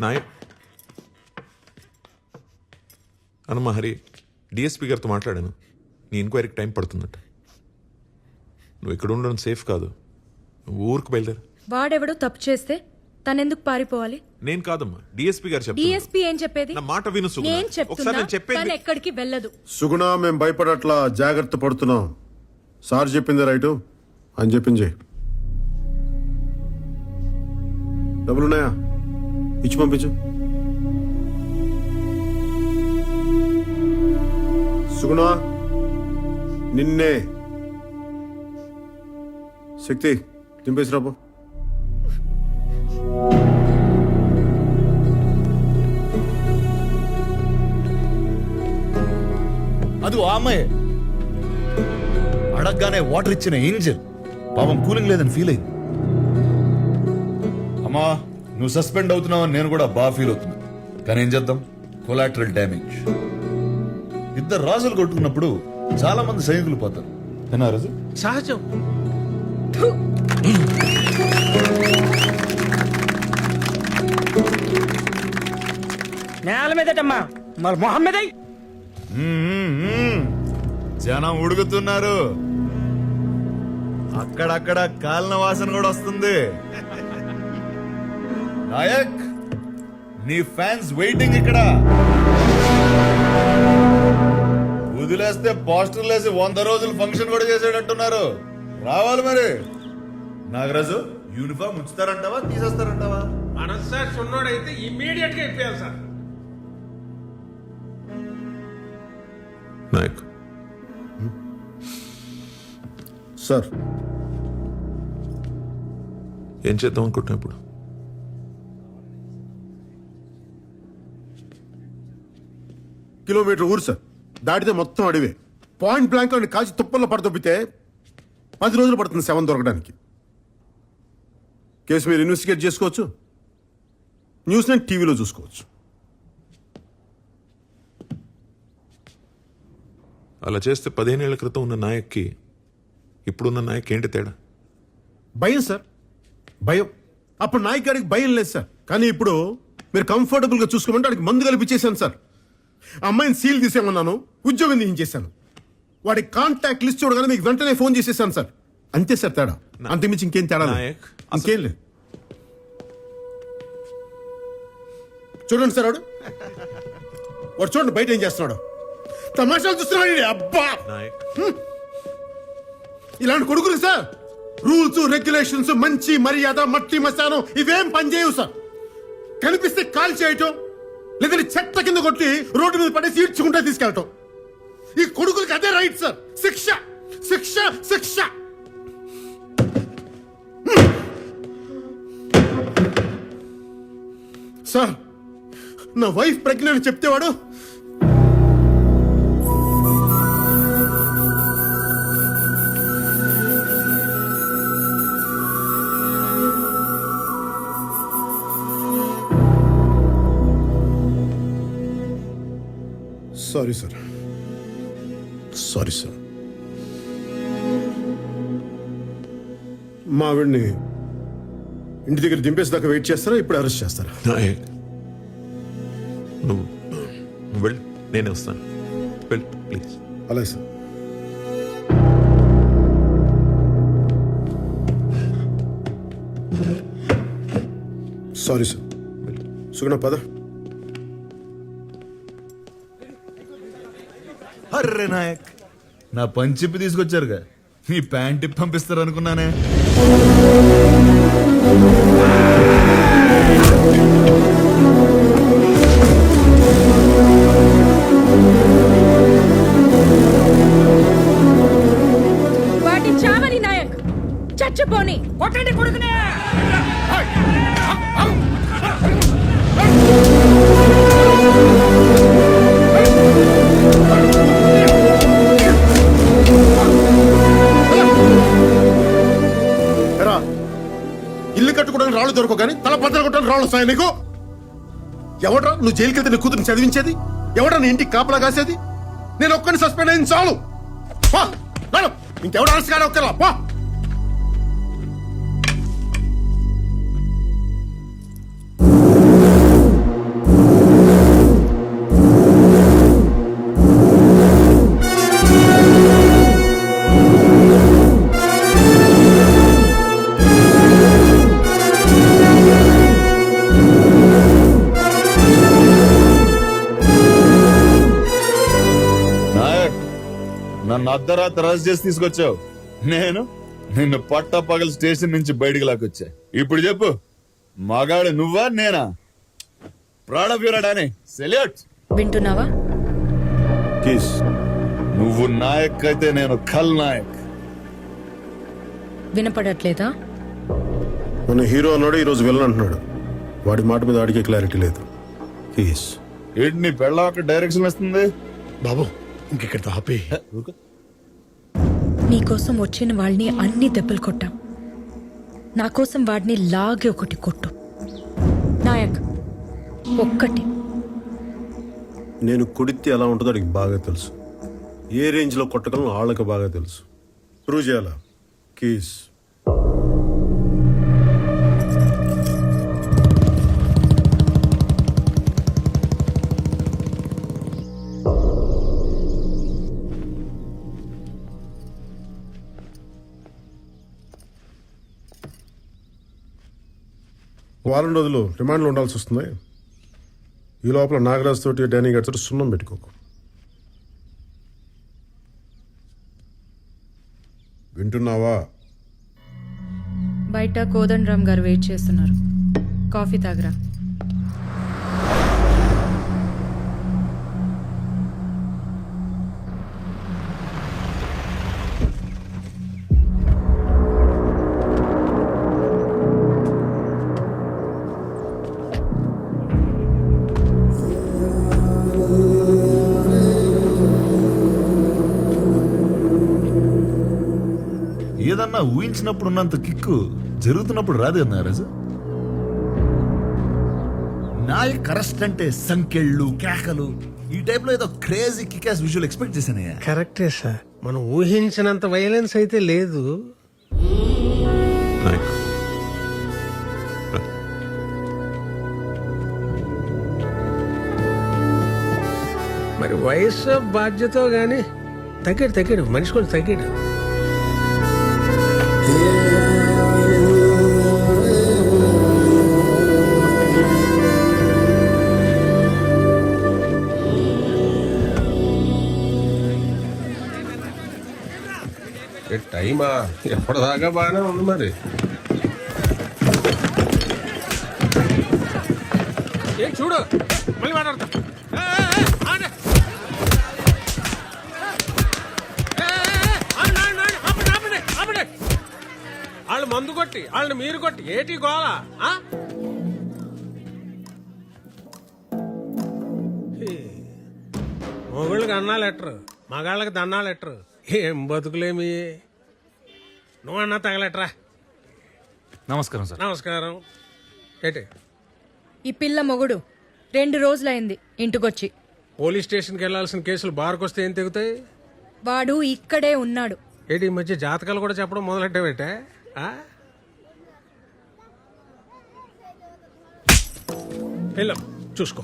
Naik అనుమా Hari DSP గారితో మాట్లాడాను. నీ ఎంక్వైరీకి టైం పడుతుందట. నువ్వు ఇక్కడ ఉండడం సేఫ్ కాదు. నువ్వు ఊరికి బయలుదేరు. వాడెవడో తప్పు చేస్తే తనెందుకు పారిపోవాలి? నేను కాదమ్మా. డిఎస్పీ గారు చెప్తున్నారు డిఎస్పీ ఏం చెప్పేది? నా మాట విను సుగుణ. నేను ఒకసారి చెప్తున్నా నేను చెప్పేది తను ఎక్కడికి వెళ్ళదు. సుగుణ మేము భయపడట్లా జాగ్రత్త పడుతున్నాం. సార్ చెప్పింది రైటు. అని చెప్పింది. డబ్బులున్నాయా? ఇచ్చి పంపించు. సుగుణ నిన్నే శక్తి దింపేసి రాబో అది ఆ అమ్మాయి. అడగగానే వాటర్ ఇచ్చిన ఏంజల్. పాపం కూలింగ్ లేదని ఫీల్ అయింది. అమ్మా నువ్వు సస్పెండ్ అవుతున్నావని నేను కూడా బాగా ఫీల్ అవుతున్నా కానీ ఏం చేద్దాం? కొలాటరల్ డ్యామేజ్ ఇద్దరు రాజులు కొట్టుకున్నప్పుడు చాలా మంది సైనికులు పోతారు. ఏనా రాజు? సహజం. నేల మీదటమ్మా. మరి మొహం మీద. జనం ఉడుకుతున్నారు. అక్కడక్కడ కాలిన వాసన కూడా వస్తుంది. నాయక్ నీ ఫ్యాన్స్ వెయిటింగ్ ఇక్కడ. వదిలేస్తే పోస్టర్లు వేసి వంద రోజులు ఫంక్షన్ కూడా చేసేటట్టున్నారు. రావాలి మరి. నాగరాజు యూనిఫామ్ ఉంచుతారంటావా తీసేస్తారంటావా? మనసు సార్ సున్నోడైతే ఇమ్మీడియట్గా ఇప్పేయాలి సార్. నాయక్. సార్. ఏం చేద్దాం అనుకుంటున్నా ఇప్పుడు? కిలోమీటర్ ఊరు సార్. దాటితే మొత్తం అడివే. పాయింట్ బ్లాంక్ అని కాల్చి తుప్పల్లో పడదొబ్బితే పది రోజులు పడుతుంది శవం దొరకడానికి. కేసు మీరు ఇన్వెస్టిగేట్ చేసుకోవచ్చు. న్యూస్ నేను టీవీలో చూసుకోవచ్చు. అలా చేస్తే పదిహేనేళ్ళ క్రితం ఉన్న నాయక్కి ఇప్పుడున్న నాయక్ ఏంటి తేడా? భయం సార్. భయం. అప్పుడు నాయక్ గారికి భయం లేదు సార్. కానీ ఇప్పుడు మీరు కంఫర్టబుల్గా చూసుకోమంటే వాడికి మందు కల్పించేశాను సార్. అమ్మాయిని సీల్ తీసేమన్నాను ఉద్యోగం తీయించేశాను. వాడి కాంటాక్ట్ లిస్ట్ చూడగానే మీకు వెంటనే ఫోన్ చేసేసాను సార్. అంతే సార్ తేడా. అంతకుమించి ఇంకేం తేడా ఇంకేం లేదు. చూడండి సార్ వాడు. వాడు చూడండి బయట ఏం చేస్తున్నాడు. తమాషాలు చూస్తున్నాడు. అబ్బా! ఇలాంటి కొడుకులు సార్. రూల్స్ రెగ్యులేషన్స్ మంచి మర్యాద మట్టి మసానం ఇవేం పనిచేయవు సార్. కనిపిస్తే కాల్ చేయటం లేదంటే చెత్త కింద కొట్టి రోడ్డు మీద పడేసి ఈడ్చుకుంటే తీసుకెళ్ళటం. ఈ కొడుకులకి అదే రైట్ సార్ శిక్ష శిక్ష శిక్ష. సార్ నా వైఫ్ ప్రెగ్నెంట్ చెప్తే సారీ సార్ సారీ సార్ మా ఆవిడ్ని ఇంటి దగ్గర దింపేసేదాకా వెయిట్ చేస్తారా? ఇప్పుడు అరెస్ట్ చేస్తారా? నాయక్ నువ్వు నువ్వు వెళ్ళు. నేనే వస్తాను. వెళ్ళు ప్లీజ్ అలాగే సార్ సారీ సార్ సుగుణ పద. అర్రే నాయక్. నా పంచిప్పి తీసుకొచ్చారుగా. మీ ప్యాంట్ పంపిస్తారు అనుకున్నానే వాటి చావని నాయక్. చచ్చిపోని. కొట్టండి కొడుకునే. బద్దలు వస్తాయి నీకు? ఎవడ్రా? నువ్వు జైలుకి వెళ్తే నీ కూతురు చదివించేది? ఎవడ్రా నీ ఇంటికి కాపలా కాసేది? నేను ఒక్కడిని సస్పెండ్ అయింది చాలు. ఇంకెవడ ఆలస్య ఇంకెవడు అరెస్ట్ కానీ ఒక్కరా అరెస్ట్ చేసి తీసుకొచ్చావు. నేను నిన్ను పట్ట పగల స్టేషన్ నుంచి బయటికి లాక్కొచ్చా. ఇప్పుడు చెప్పు మగాడు నువ్వా నేనా? ప్రాణప్యూరాడాని సెల్యూట్. వింటున్నావా? కేస్ నువ్వు నాయక్ అయితే నేను ఖల్ నాయక్. వినపడట్లేదా? మన హీరో అన్నాడు ఈరోజు విలన్ అంటున్నాడు. వాడి మాట మీద ఆడికే క్లారిటీ లేదు. కేస్. ఏంటి నీ పెళ్ళ డైరెక్షన్ ఇస్తుంది బాబు ఇంకెక్కడితో ఆపే నీకోసం వచ్చిన వాళ్ళని అన్ని దెబ్బలు కొట్టాం. నా కోసం వాడిని లాగే ఒకటి కొట్టు. నాయక్ ఒక్కటి. నేను కుడితే ఎలా ఉంటుందో అడిగి బాగా తెలుసు. ఏ రేంజ్లో కొట్టగలను వాళ్ళకి బాగా తెలుసు. ప్రూవ్ చేయాలా? కేస్ వారం రోజులు రిమాండ్లో ఉండాల్సి వస్తుంది. ఈ లోపల నాగరాజ్ తోటి డానీ తోటి సున్నం పెట్టుకోకు వింటున్నావా? బయట కోదండరామ్ గారు వెయిట్ చేస్తున్నారు. కాఫీ తాగరా? ఊహించినప్పుడు ఉన్నంత కిక్కు జరుగుతున్నప్పుడు రాదు కదా నాగరాజు నాయక్ అరెస్ట్ అంటే సంకెళ్ళు కేకలు ఈ టైప్లో ఏదో క్రేజీ కికాస్ విజువల్ ఎక్స్పెక్ట్ చేశానయ్యా. కరెక్టే సార్. మనం ఊహించినంత వైలెన్స్ అయితే లేదు. మరి వయసు బాధ్యత గాని తగ్గాడు తగ్గాడు. మనిషి కూడా తగ్గాడు. టైమా? ఎప్పటిదాకా బాగానే ఉంది మరి. చూడు. మళ్ళీ మాట్లాడతా. వాళ్ళు మందు కొట్టి వాళ్ళని మీరు కొట్టి ఏటి గోళ. మొగుళ్ళకి అన్నా లెటరు మగాళ్ళకి దన్నా లెటరు ఏం బతుకులేమి? నువ్వన్నా తగలెట్రా. నమస్కారం సార్. నమస్కారం. ఏంటి? ఈ పిల్ల మొగుడు రెండు రోజులైంది ఇంటికొచ్చి. పోలీస్ స్టేషన్కి వెళ్ళాల్సిన కేసులు బార్కొస్తే ఏం తెగుతాయి? వాడు ఇక్కడే ఉన్నాడు. ఏంటి ఈ మధ్య జాతకాలు కూడా చెప్పడం మొదలెట్టావేటే? వెళ్ళు చూసుకో.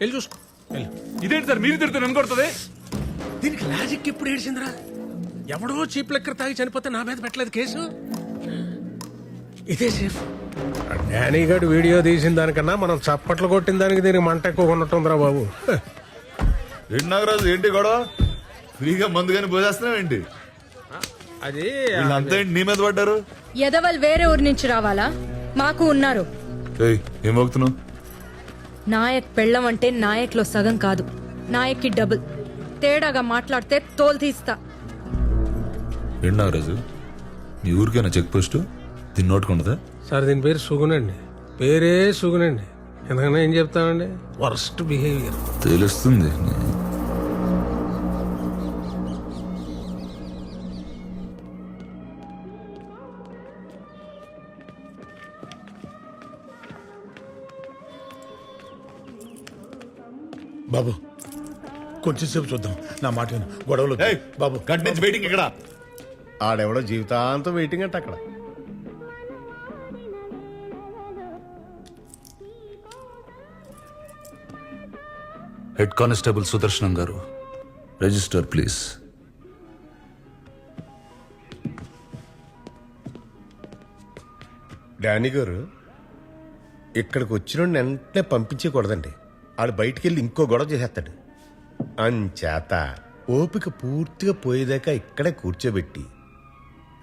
వెళ్ళి చూసుకో. వెళ్ళు ఇదేంటి సార్? మీరు తిడుతున్నారు నన్ను కొడుతుంది దీనికి లాజిక్ ఎప్పుడు ఏడిచిందిరా? ఎవడో చీప్ లెక్కర్ తాగి చనిపోతే నా మీద పెట్టలేదు కేసు? ఇదే సేఫ్ డానీ గడు వీడియో తీసిన దానికన్నా మనం చప్పట్లు కొట్టిన దానికి దీనికి మంట ఎక్కువ ఉన్నట్టుందిరా బాబు. నాగరాజు ఏంటి గొడవ? ఫ్రీగా మందు కానీ పోసేస్తున్నావు ఏంటి అది వీళ్ళంతా ఏంటి నీ మీద పడ్డారు? ఎదవల్ వేరే ఊరి నుంచి రావాలా? మాకు ఉన్నారు. ఏయ్ ఏం నాయక్ పెళ్ళం అంటే నాయక్లో సగం కాదు. నాయక్కి డబుల్. తేడాగా మాట్లాడితే తోలు తీస్తా. ఏంటి నాగరాజు? మీ ఊరికైనా చెక్ పోస్ట్? దీన్ని నోటుకుంటుందా సార్ దీని పేరు సుగునండి. పేరే సుగునండి. ఎందుకన్నా ఏం చెప్తామండి వర్స్ట్ బిహేవియర్ తెలుస్తుంది. బాబు కొంచెం సేపు చూద్దాం. నా మాట విను. గొడవలు. ఏయ్, బాబు గట్ నుంచి వెయిటింగ్ ఇక్కడ. ఆడెవడో జీవితాంతం వెయిటింగ్ అంటే అక్కడ. హెడ్ కానిస్టేబుల్ సుదర్శనం గారు రిజిస్టర్ ప్లీజ్. డానీ గారు ఇక్కడికి వచ్చిన వెంటనే పంపించకూడదండి. వాడు బయటికి వెళ్ళి ఇంకో గొడవ చేసేస్తాడు. అంచేత ఓపిక పూర్తిగా పోయేదాకా ఇక్కడే కూర్చోబెట్టి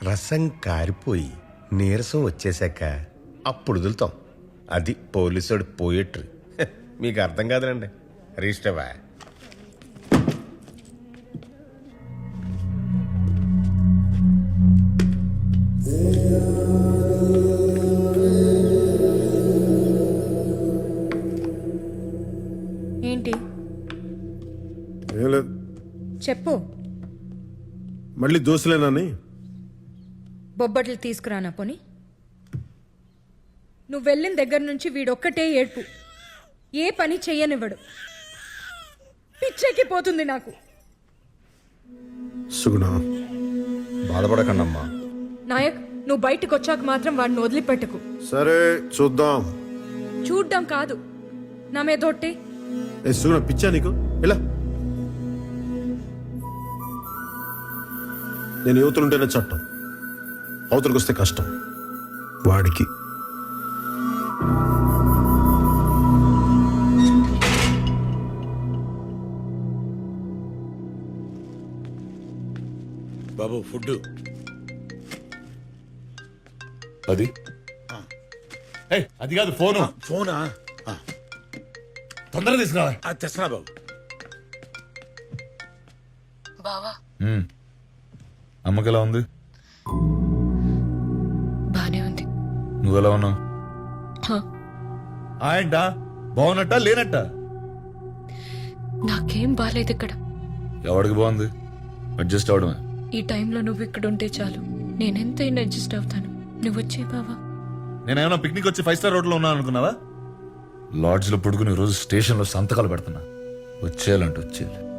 రసం కారిపోయి నీరసం వచ్చేశాక అప్పుడు వదులుతాం. అది పోలీసుడు పోయేట్రు. మీకు అర్థం కాదులండి. రిజిస్టర్వా చెప్పు. మళ్ళీ దోశలేనని బొబ్బట్లు తీసుకురానా పోని? నువ్వు వెళ్ళిన దగ్గర నుంచి వీడొక్కటే ఏడ్పు. ఏ పని చెయ్యనివ్వడు. పిచ్చెక్కి పోతుంది నాకు. సుగుణ బాధపడకండమ్మా. నాయక్ నువ్వు బయటకు వచ్చాక మాత్రం వాడిని వదిలిపెట్టకు. సరే చూద్దాం. చూడ్డం కాదు. నా ఏ సుగుణ పిచ్చా నీకు? ఇలా నేను యువతులుంటేనే చట్టం. అవతలకు వస్తే కష్టం. వాడికి. బాబు ఫుడ్ అది? అది కాదు ఫోను. ఫోనా? ఆ, తొందరగా తీసుకురా అది తెస్తున్నా బాబు. బావా. అమ్మకి ఎలా ఉంది? బానే ఉంది. నువ్వెలా ఉన్నావు? హ, ఏంటా బాగున్నట్ట లేనట్ట? నాకేం బాలేదు ఇక్కడ. ఎవడికి బాగుంది అడ్జస్ట్ అవడమే. ఈ టైంలో నువ్వు ఇక్కడ ఉంటే చాలు. నేనెంతైనా అడ్జస్ట్ అవుతాను. నువ్వు వచ్చే బావా. నేనేమైనా పిక్నిక్ వచ్చి ఫైవ్ స్టార్ హోటల్లో ఉన్నాను అనుకున్నావా? లాడ్జ్లో పడుకుని రోజు స్టేషన్లో సంతకాలు పెడుతున్నా. వచ్చేయాలంటే వచ్చేయాలి.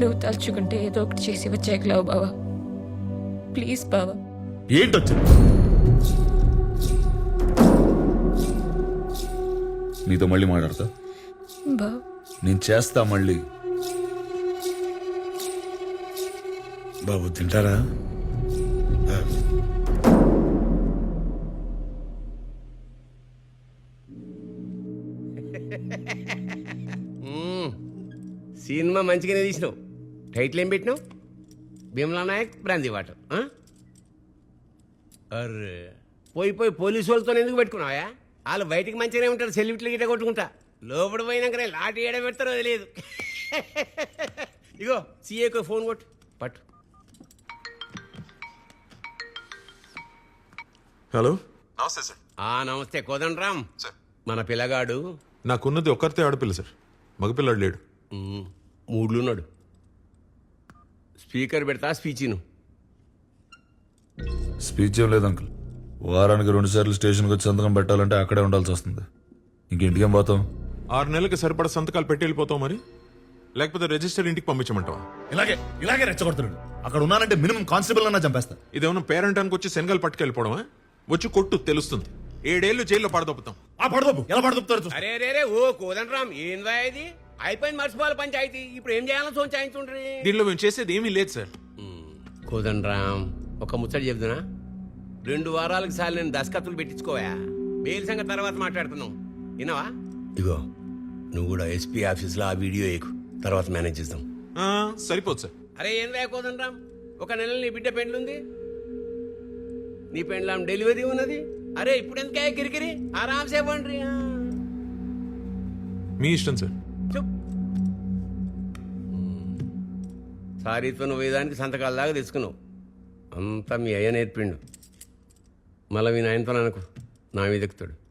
నువ్వు తలుచుకుంటే ఏదో ఒకటి చేసి వచ్చేయగలవు బావా. ప్లీజ్ బావా. ఏంటి వచ్చింది నీతో మళ్ళీ మాట్లాడతా? బావా నేను చేస్తా మళ్ళీ. బాబు తింటారా? సినిమా మంచిగానే తీసినావు. టైటిల్ ఏం పెట్టినావు? భీమలా నాయక్ బ్రాంతి వాటర్? అర్రే. పోయి పోయి పోలీసు వాళ్ళతో ఎందుకు పెట్టుకున్నావా వాళ్ళు బయటికి మంచిగానే ఉంటారు సెల్యూట్లు గిట్ట కొట్టుకుంటా. లోపల పోయినాకనే లాటి ఏడ పెడతారో తెలియదు. ఇగో సీఏకు ఫోన్ కొట్టు. పట్టు. హలో? నమస్తే సార్. ఆ నమస్తే. కోదండరామ్ మన పిల్లగాడు. నాకున్నది ఒక్కరితే ఆడపిల్ల సార్. మగపిల్లాడు లేడు. మూడ్లున్నాడు. స్పీకర్ పెడతా స్పీచిను స్పీచ్ ఏం లేదు అంకుల్. వారానికి రెండు సార్లు స్టేషన్కి వచ్చి సంతకం పెట్టాలంటే అక్కడే ఉండాల్సి వస్తుంది. ఇంకెంటికేం పోతాం? ఆరు నెలలకి సరిపడా సంతకాలు పెట్టి వెళ్ళిపోతావు మరి? లేకపోతే రిజిస్టర్ ఇంటికి పంపించమంటావా? ఇలాగే ఇలాగే రెచ్చగొడుతున్నాడు అక్కడ ఉన్నానంటే మినిమం కానిస్టేబుల్ అన్నా చంపేస్తా. ఇదేమన్నా పేరెంటానికి వచ్చి శనగలు పట్టుకెళ్ళిపోవడమా? వచ్చి కొట్టు తెలుస్తుంది. ఏడేళ్ళు జైల్లో పడదొప్పుతాం. ఆ పడదోపు ఎలా పడదొప్పుతారు. అరే రే రే ఓ కోదండరామ్ ఏందా ఇది? అయిపోయింది మర్చిపోవాలి పంచాయతీ. ఇప్పుడు ఏం చేయాలో సోంచాయించుండ్రి? దీనిలో మేము చేసేది ఏమీ లేదు సార్. కోదండరామ్ ఒక ముచ్చట చెబుతున్నా రెండు వారాలకు సార్లు నేను దస్కత్తులు పెట్టించుకోవా? బెయిల్ సంగతి తర్వాత మాట్లాడుతున్నాం. విన్నావా? ఇగో నువ్వు కూడా ఎస్పీ ఆఫీస్లో ఆ వీడియో ఎక్కు తర్వాత మేనేజ్ చేద్దాం. ఆ, సరిపోదు సార్. అరే ఏం రా కోదండరామ్ ఒక నెల నీ బిడ్డ పెండ్లుంది. నీ పెండ్లాం డెలివరీ ఉన్నది. అరే ఇప్పుడు ఎందుకే కిరికిరి ఆరామ్ సేపండ్రి మీ ఇష్టం సార్. సారీత్వం వేదానికి సంతకాల దాకా తెచ్చుకున్నావు. అంతా మీ అయ్య నేర్పిండు. మళ్ళీ మీ నాయనతో అనుకో. నా మీద ఎక్కుతాడు